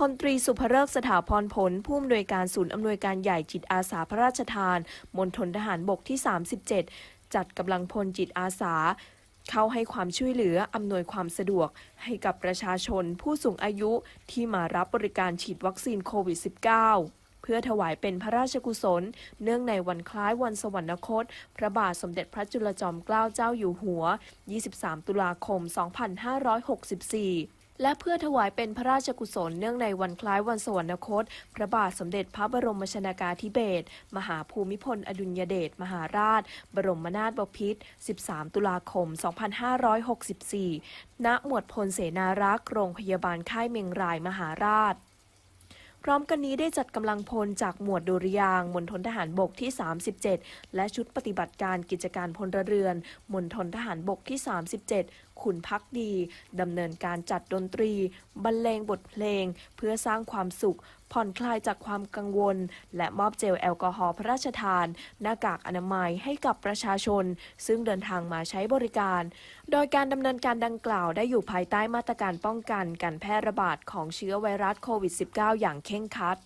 พลตรีสุภเริกสถาพรผล ผู้อำนวยการศูนย์อำนวยการใหญ่จิตอาสาพระราชทาน มณฑลทหารบกที่ 37 จัดกำลังพลจิตอาสา เข้าให้ความช่วยเหลือ อำนวยความสะดวก ให้กับประชาชนผู้สูงอายุที่มารับบริการฉีดวัคซีนโควิด -19 เพื่อถวายเป็นพระราชกุศล เนื่องในวันคล้ายวันสวรรคต พระบาทสมเด็จพระจุลจอมเกล้าเจ้าอยู่หัว 23 ตุลาคม 2564 และเพื่อถวายเป็นพระราชกุศลเนื่องในวันคล้ายวันสวรรคต พระบาทสมเด็จพระบรมชนากาธิเบศรมหาภูมิพล อดุลยเดชมหาราช บรมนาถบพิตร 13 ตุลาคม 2564 ณ หมวดพลเสนารักษ์โรงพยาบาลค่ายเมงรายมหาราชพร้อมกันนี้ได้จัดกำลังพลจากหมวดดุริยางมณฑลทหารบกที่ 37 และชุดปฏิบัติการกิจการพลเรือนมณฑลทหารบกที่ 37 ขุนพักดีดำเนินการจัดดนตรี บรรเลงบทเพลง เพื่อสร้างความสุข ผ่อนคลายจากความกังวล และมอบเจลแอลกอฮอล์พระราชทาน หน้ากากอนามัยให้กับประชาชน ซึ่งเดินทางมาใช้บริการ โดยการดำเนินการดังกล่าวได้อยู่ภายใต้มาตรการป้องกันการแพร่ระบาดของเชื้อไวรัสโควิด -19 อย่างเคร่งครัด